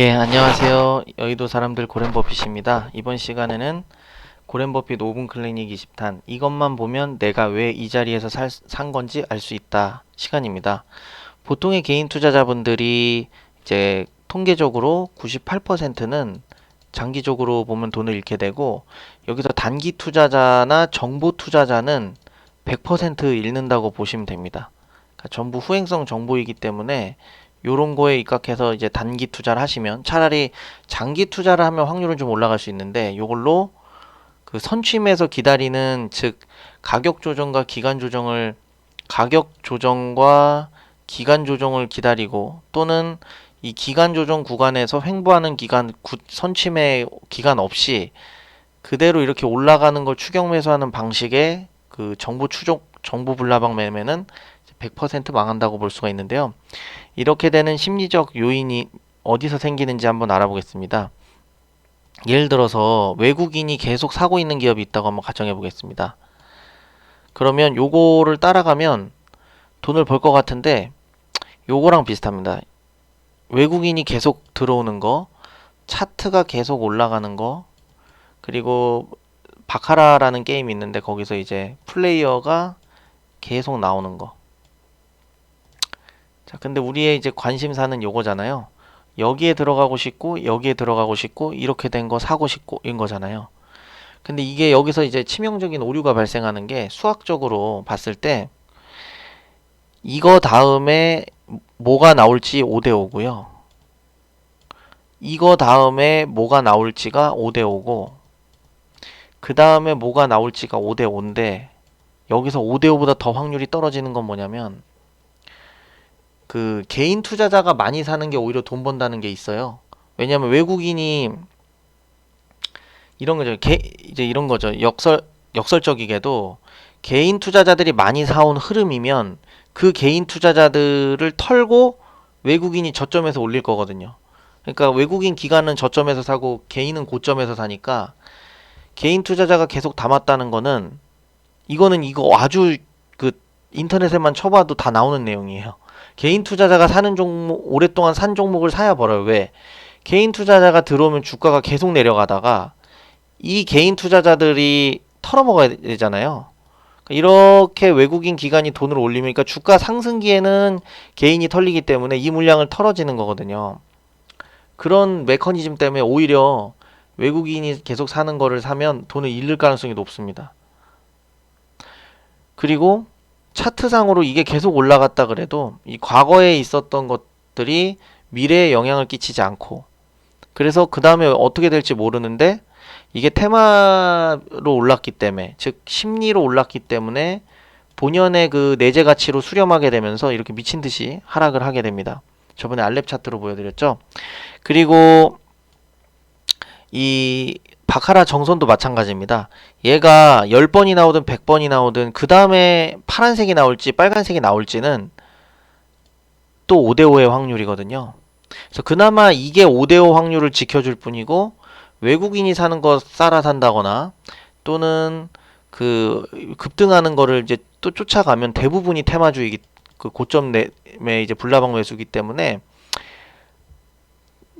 예, 안녕하세요. 여의도 사람들 고렌 버핏입니다. 이번 시간에는 고렌 버핏 5분 클리닉 20탄 이것만 보면 내가 왜 이 자리에서 살, 산 건지 알 수 있다 시간입니다. 보통의 개인 투자자분들이 이제 통계적으로 98%는 장기적으로 보면 돈을 잃게 되고 여기서 단기 투자자나 정보 투자자는 100% 잃는다고 보시면 됩니다. 그러니까 전부 후행성 정보이기 때문에 요런 거에 입각해서 이제 단기 투자를 하시면 차라리 장기 투자를 하면 확률은 좀 올라갈 수 있는데 요걸로 그 선취매에서 기다리는 즉 가격 조정과 기간 조정을 가격 조정과 기간 조정을 기다리고 또는 이 기간 조정 구간에서 횡보하는 기간 구- 선취매 기간 없이 그대로 이렇게 올라가는 걸 추격 매수하는 방식의 그 정보 추적 정보 불나방 매매는 100% 망한다고 볼 수가 있는데요. 이렇게 되는 심리적 요인이 어디서 생기는지 한번 알아보겠습니다. 예를 들어서 외국인이 계속 사고 있는 기업이 있다고 한번 가정해 보겠습니다. 그러면 요거를 따라가면 돈을 벌 것 같은데 요거랑 비슷합니다. 외국인이 계속 들어오는 거, 차트가 계속 올라가는 거, 그리고 바카라라는 게임이 있는데 거기서 이제 플레이어가 계속 나오는 거. 자, 근데 우리의 이제 관심사는 요거잖아요. 여기에 들어가고 싶고, 여기에 들어가고 싶고, 이렇게 된 거 사고 싶고, 인 거잖아요. 근데 이게 여기서 이제 치명적인 오류가 발생하는 게 수학적으로 봤을 때, 이거 다음에 뭐가 나올지 5대 5고요. 이거 다음에 뭐가 나올지가 5대 5고, 그 다음에 뭐가 나올지가 5대 5인데, 여기서 5대 5보다 더 확률이 떨어지는 건 뭐냐면, 그 개인 투자자가 많이 사는 게 오히려 돈 번다는 게 있어요. 왜냐하면 외국인이 이런 거죠. 개, 이제 이런 거죠. 역설 역설적이게도 개인 투자자들이 많이 사온 흐름이면 그 개인 투자자들을 털고 외국인이 저점에서 올릴 거거든요. 그러니까 외국인 기관은 저점에서 사고 개인은 고점에서 사니까 개인 투자자가 계속 담았다는 거는 이거는 이거 아주 그 인터넷에만 쳐봐도 다 나오는 내용이에요. 개인 투자자가 사는 종목 오랫동안 산 종목을 사야 벌어요. 왜? 개인 투자자가 들어오면 주가가 계속 내려가다가 이 개인 투자자들이 털어먹어야 되잖아요. 그러니까 이렇게 외국인 기관이 돈을 올리면 그러니까 주가 상승기에는 개인이 털리기 때문에 이 물량을 털어지는 거거든요. 그런 메커니즘 때문에 오히려 외국인이 계속 사는 거를 사면 돈을 잃을 가능성이 높습니다. 그리고 차트상으로 이게 계속 올라갔다 그래도 이 과거에 있었던 것들이 미래에 영향을 끼치지 않고 그래서 그 다음에 어떻게 될지 모르는데 이게 테마로 올랐기 때문에 즉 심리로 올랐기 때문에 본연의 그 내재 가치로 수렴하게 되면서 이렇게 미친 듯이 하락을 하게 됩니다. 저번에 알렙 차트로 보여드렸죠. 그리고 이 바카라 정선도 마찬가지입니다. 얘가 10번이 나오든 100번이 나오든 그 다음에 파란색이 나올지 빨간색이 나올지는 또 5대5의 확률이거든요. 그래서 그나마 이게 5대5 확률을 지켜줄 뿐이고 외국인이 사는 거 싸라 산다거나 또는 그 급등하는 거를 이제 또 쫓아가면 대부분이 테마주의기 그 고점 내에 이제 불나방 매수기 때문에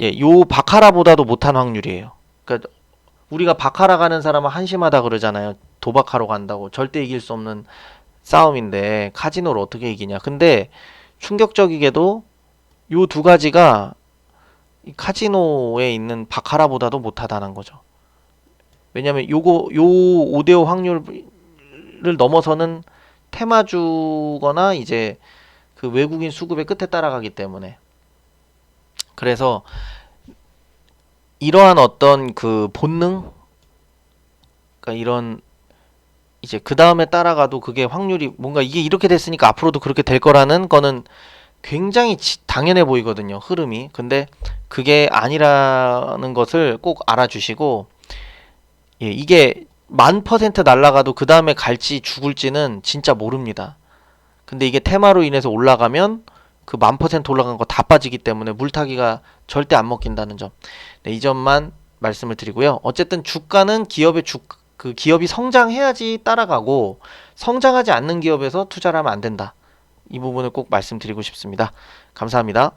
예, 요 바카라보다도 못한 확률이에요. 그러니까 우리가 바카라 가는 사람은 한심하다 그러잖아요. 도박하러 간다고 절대 이길 수 없는 싸움인데 카지노를 어떻게 이기냐. 근데 충격적이게도 요 두 가지가 이 카지노에 있는 바카라보다도 못하다는 거죠. 왜냐면 요거 요 5대5 확률을 넘어서는 테마주거나 이제 그 외국인 수급의 끝에 따라가기 때문에 그래서 이러한 어떤 그 본능? 그러니까 이런 이제 그 다음에 따라가도 그게 확률이 뭔가 이게 이렇게 됐으니까 앞으로도 그렇게 될 거라는 거는 굉장히 지- 당연해 보이거든요 흐름이. 근데 그게 아니라는 것을 꼭 알아주시고 예 이게 만 퍼센트 날라가도 그 다음에 갈지 죽을지는 진짜 모릅니다. 근데 이게 테마로 인해서 올라가면 그 만 퍼센트 올라간 거 다 빠지기 때문에 물타기가 절대 안 먹힌다는 점 네, 이 점만 말씀을 드리고요. 어쨌든 주가는 기업의 주, 그 기업이 성장해야지 따라가고 성장하지 않는 기업에서 투자를 하면 안 된다. 이 부분을 꼭 말씀드리고 싶습니다. 감사합니다.